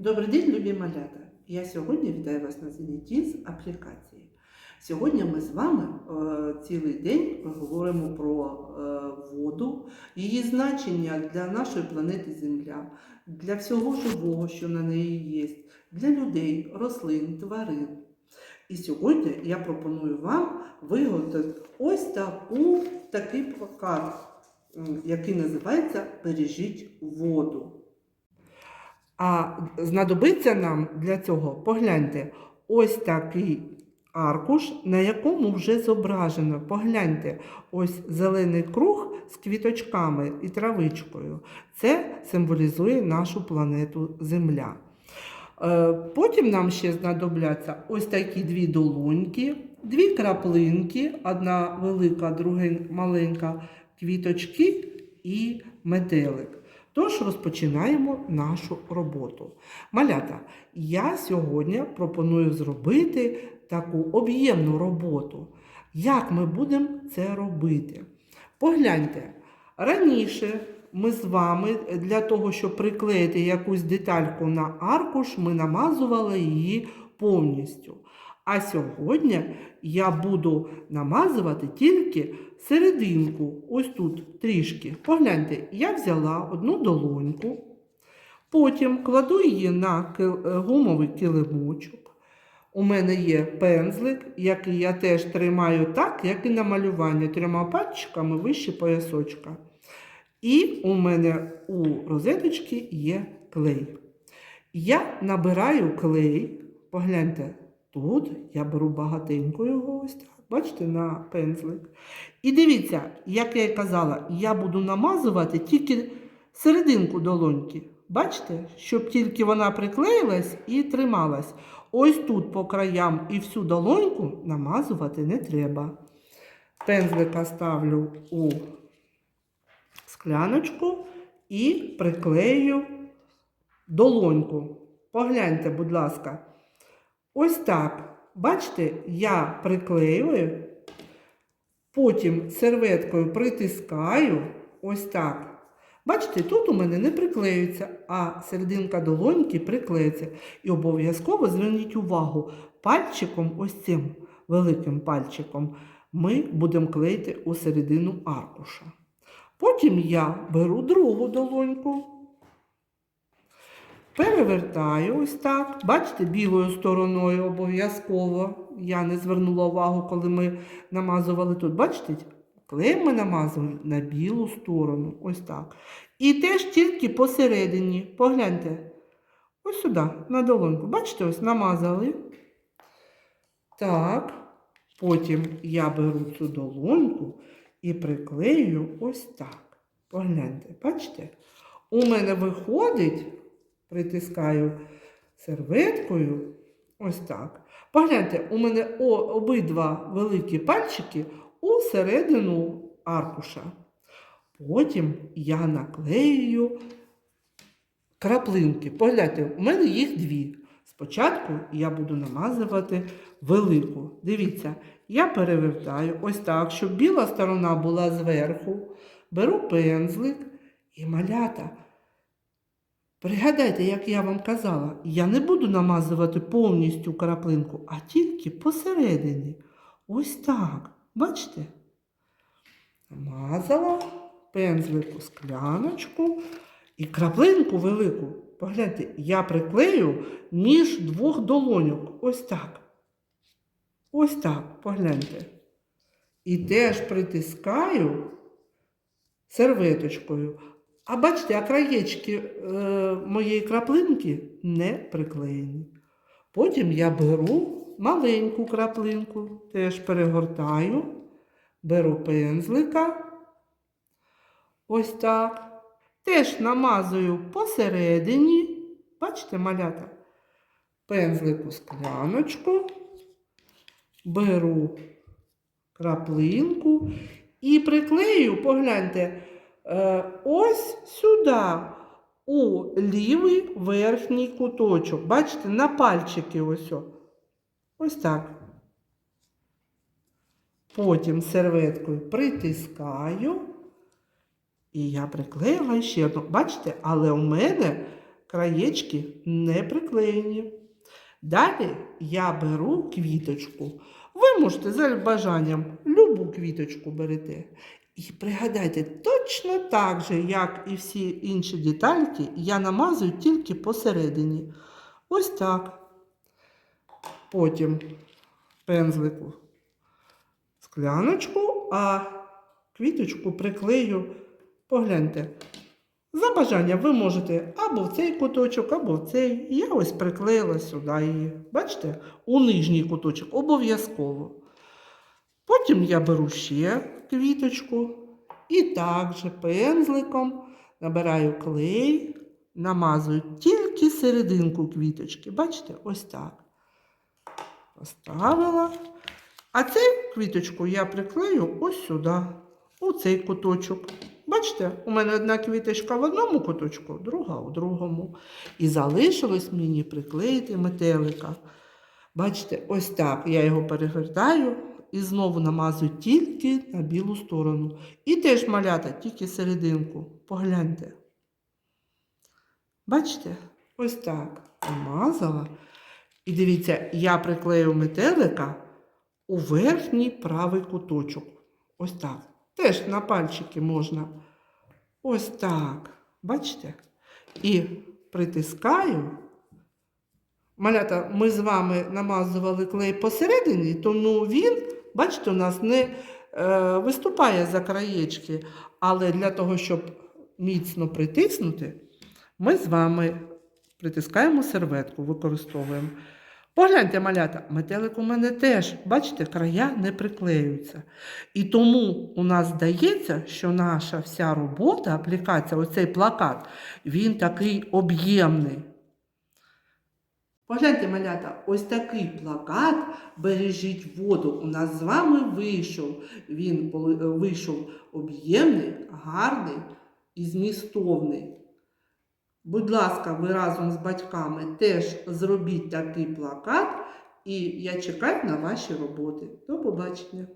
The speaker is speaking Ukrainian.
Добрий день, любі малята! Я сьогодні вітаю вас на занятті з аплікації. Сьогодні ми з вами е, цілий день говоримо про е, воду, її значення для нашої планети Земля, для всього живого, що на неї є, для людей, рослин, тварин. І сьогодні я пропоную вам виготовити ось таку, такий плакат, який називається Бережіть воду. А знадобиться нам для цього, погляньте, ось такий аркуш, на якому вже зображено. Погляньте, ось зелений круг з квіточками і травичкою. Це символізує нашу планету Земля. Е, Потім нам ще знадобляться ось такі дві долоньки, дві краплинки, одна велика, друга маленька, квіточки і метелик. Тож розпочинаємо нашу роботу. Малята, я сьогодні пропоную зробити таку об'ємну роботу. Як ми будемо це робити? Погляньте, раніше ми з вами для того, щоб приклеїти якусь детальку на аркуш, ми намазували її повністю. А сьогодні я буду намазувати тільки серединку, ось тут трішки. Погляньте, я взяла одну долоньку, потім кладу її на е, гумовий килимочок. У мене є пензлик, який я теж тримаю так, як і на малюванні, трьома пальчиками вище поясочка. І у мене у розеточці є клей. Я набираю клей, погляньте, тут я беру багатенько його ось так, бачите, на пензлик. І дивіться, як я і казала, я буду намазувати тільки серединку долоньки. Бачите, щоб тільки вона приклеїлась і трималась. Ось тут по краям і всю долоньку намазувати не треба. Пензлика ставлю у скляночку і приклею долоньку. Погляньте, будь ласка. Ось так. Бачите, я приклеюю, потім серветкою притискаю. Ось так. Бачите, тут у мене не приклеюється, а серединка долоньки приклеїться. І обов'язково зверніть увагу, пальчиком, ось цим великим пальчиком, ми будемо клеїти у середину аркуша. Потім я беру другу долоньку, перевертаю ось так. Бачите, білою стороною обов'язково. Я не звернула увагу, коли ми намазували тут. Бачите, клей ми намазуємо на білу сторону. Ось так. І теж тільки посередині. Погляньте. Ось сюди, на долоньку. Бачите, ось намазали. Так. Потім я беру цю долоньку і приклею ось так. Погляньте, бачите? У мене виходить, притискаю серветкою, ось так. Погляньте, у мене обидва великі пальчики у середину аркуша. Потім я наклею краплинки. Погляньте, у мене їх дві. Спочатку я буду намазувати велику. Дивіться, я перевертаю ось так, щоб біла сторона була зверху. Беру пензлик і малята. Пригадайте, як я вам казала, я не буду намазувати повністю краплинку, а тільки посередині. Ось так. Бачите? Намазала пензлику скляночку і краплинку велику. Погляньте, я приклею між двох долоньок. Ось так. Ось так, погляньте. І теж притискаю серветочкою. А бачите, а краєчки е, моєї краплинки не приклеєні. Потім я беру маленьку краплинку, теж перегортаю, беру пензлика. Ось так. Теж намазую посередині. Бачите, малята? Пензлику скляночку, беру краплинку і приклею, погляньте, ось сюди, у лівий верхній куточок. Бачите, на пальчики ось. Ось так. Потім серветкою притискаю. І я приклеїла ще одну. Бачите, але у мене краєчки не приклеєні. Далі я беру квіточку. Ви можете за бажанням любу квіточку берете. І пригадайте, точно так же, як і всі інші детальки, я намазую тільки посередині. Ось так. Потім пензлику скляночку, а квіточку приклею. Погляньте. За бажанням ви можете або в цей куточок, або в цей. Я ось приклеїла сюди її. Бачите? У нижній куточок обов'язково. Потім я беру ще квіточку і також пензликом набираю клей, намазую тільки серединку квіточки. Бачите, ось так. Поставила. А цю квіточку я приклею ось сюди, у цей куточок. Бачите, у мене одна квіточка в одному куточку, друга у другому. І залишилось мені приклеїти метелика. Бачите, ось так я його перегортаю і знову намазую тільки на білу сторону. І теж малята, тільки серединку. Погляньте. Бачите? Ось так. Намазала. І дивіться, я приклею метелика у верхній правий куточок. Ось так. Теж на пальчики можна. Ось так. Бачите? І притискаю. Малята, ми з вами намазували клей посередині, тому він, бачите, у нас не е, виступає за краєчки. Але для того, щоб міцно притиснути, ми з вами притискаємо серветку, використовуємо. Погляньте, малята, метелик у мене теж, бачите, края не приклеюються. І тому у нас здається, що наша вся робота, аплікація, оцей плакат, він такий об'ємний. Погляньте, малята, ось такий плакат Бережіть воду. У нас з вами вийшов. Він поли- вийшов об'ємний, гарний і змістовний. Будь ласка, ви разом з батьками теж зробіть такий плакат, і я чекаю на ваші роботи. До побачення!